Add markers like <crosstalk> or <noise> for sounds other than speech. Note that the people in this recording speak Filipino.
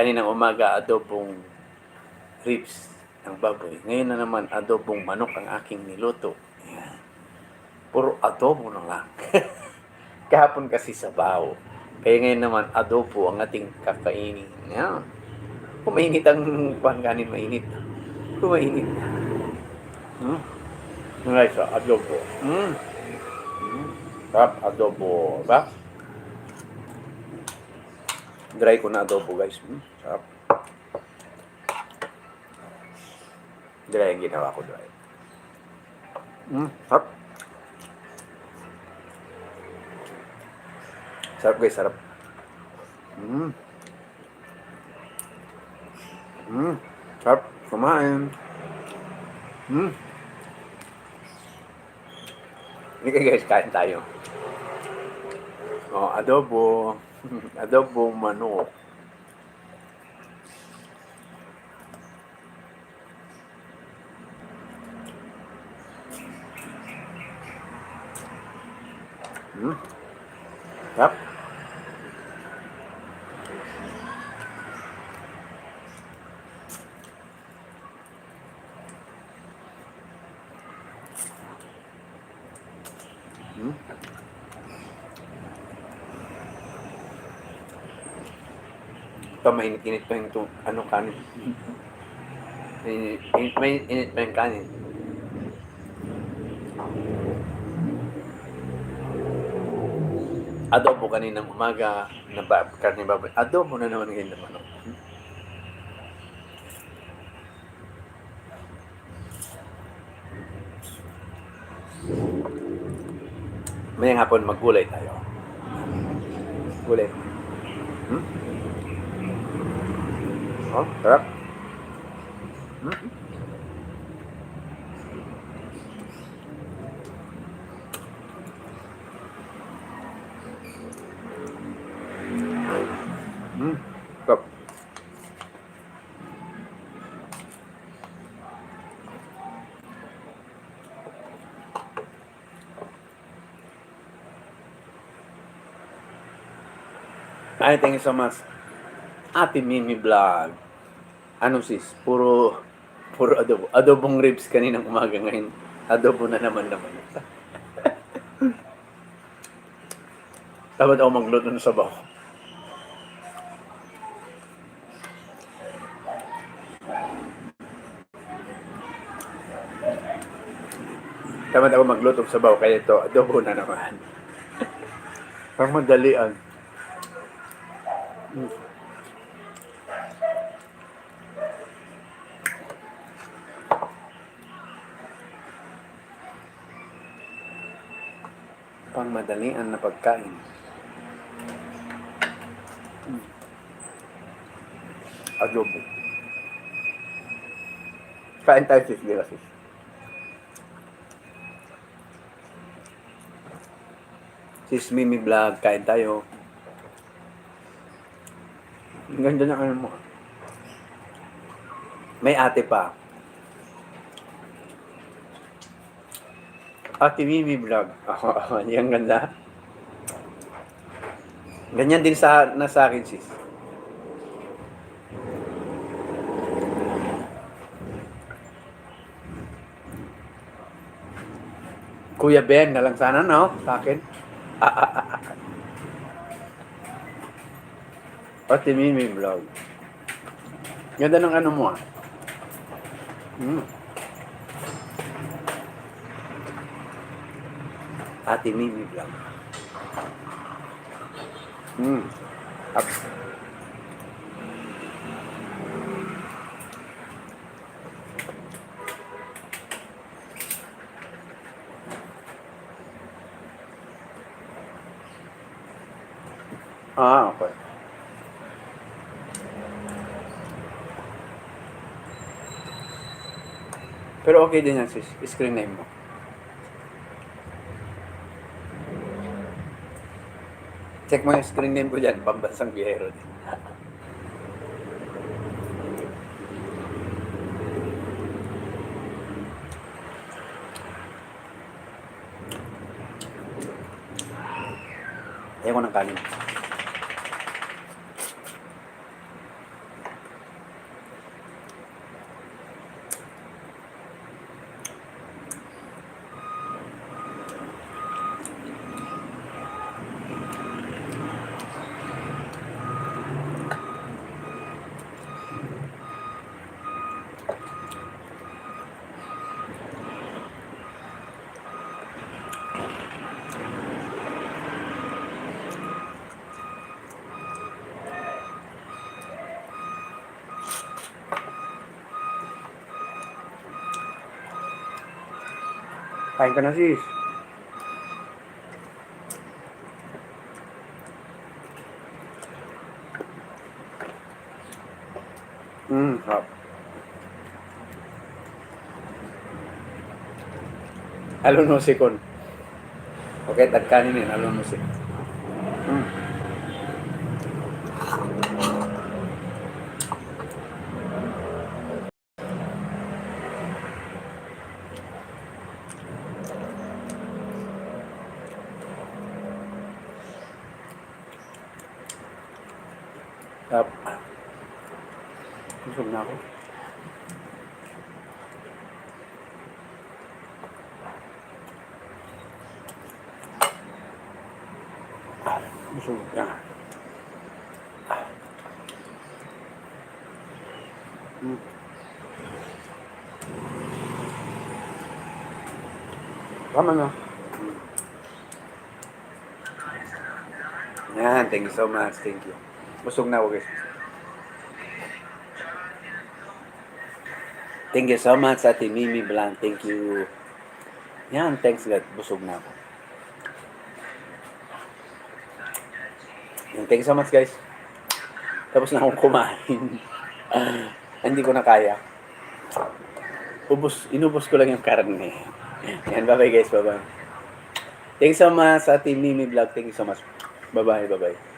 Kaninang umaga, adobong ribs ng baboy. Ngayon na naman, adobong manok ang aking niluto. Puro adobo na lang. <laughs> Kahapon kasi sabaw. Kaya ngayon naman, adobo ang ating kakainin. Ayan. Kung mainit ang pangkanin, mainit. Kung mainit. Hmm? Guys, ah, adobo. Hmm. Hmm. Sarap, adobo. Ba? Dry ko na adobo, guys. Hmm. Sarap. Dry ang ginawa ko, dry. Hmm. Sarap. Sarap, guys. Sarap. Hmm. Hmm. Sarap. Kumain. Hmm. Hindi guys, kain tayo. Oh, adobo. <laughs> adobo manok. Hmm. Yep. Hmm. Ito, mainit-init pa yung ito- ano kanin. Init, mainit, init pa yung kanin. Adobo kaninang umaga na ba, karne baboy. Adobo na naman ngayon naman. oh. Mayang hapon maggulay tayo. Gulay. Hmm? Oh, sarap. Hmm? Hmm, sarap. Ay, thank you so much. Ate Mimi Vlog. Ano sis? Puro, puro adobo. Adobong ribs kaninang umaga ngayon. Adobo na naman naman. <laughs> Dapat ako magluto ng sabaw. Dapat ako magluto ng sabaw. Kaya ito, adobo na naman. <laughs> Parang madalian. Pang madalian na pagkain. Adobo. Kain tayo sis, di ba sis? Sis Mimi Vlog, kain tayo. Ang ganda ng ano mo. May ate pa. Ate Mimi Vlog. <laughs> Oo, yung ganda. Ganyan din sa na sa akin, sis. Kuya Ben na lang sana, no? Sa akin. Ah, ah, ah. Ate Mimi Vlog. Ganda ng ano mo, ah. Hmm. Ate Mimi Vlog. Hmm. Up. Ah, okay. Pero okay din yan, sis. Screen name mo. Check mo yung screen name ko dyan. Pambansang biyero din. Ayaw ko ng kanin. Kain ka na sis. Mmm, sarap. Alon mo si Kon. Okay, tagkanin yun. Alon. Mmm. Sarap. Busog na ako. Busog na. Mm. Tama na. Yan, thank you so much. Thank you. Busog na ako guys. Thank you so much, Ate Mimi Blanc. Thank you. Yan, thanks God. Busog na ako. Thank you so much, guys. Tapos na akong kumain. <laughs> Hindi ko na kaya. Ubus, inubos ko lang yung karne. Yan, bye-bye guys, bye-bye. Thanks so much, Ate Mimi Vlog. Thank you so much. Bye-bye, bye-bye.